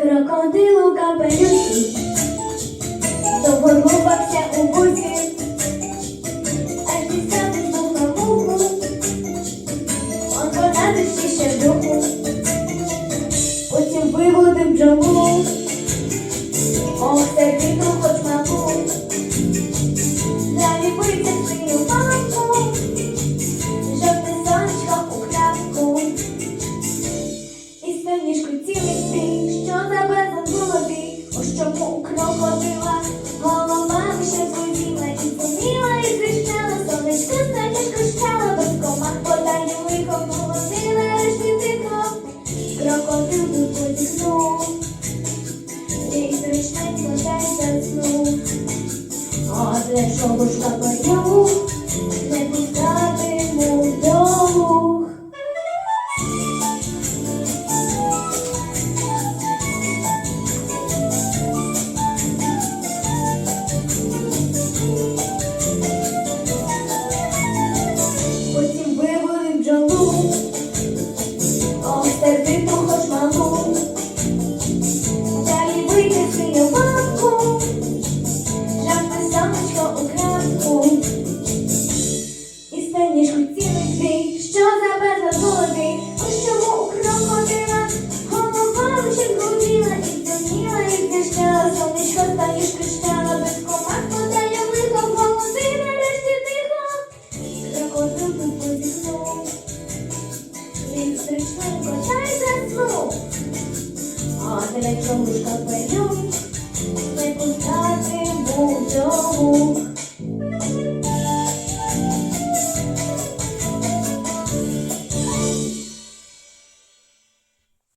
Крокодилу капелюшки, довго рубався у буці, аж дістати муху, он подати ще духу, потім виводив бджолу, ох, сердито станішко щала, без комах подає лихо, молоди нарешті тихо, крокодил тут не like a wake up you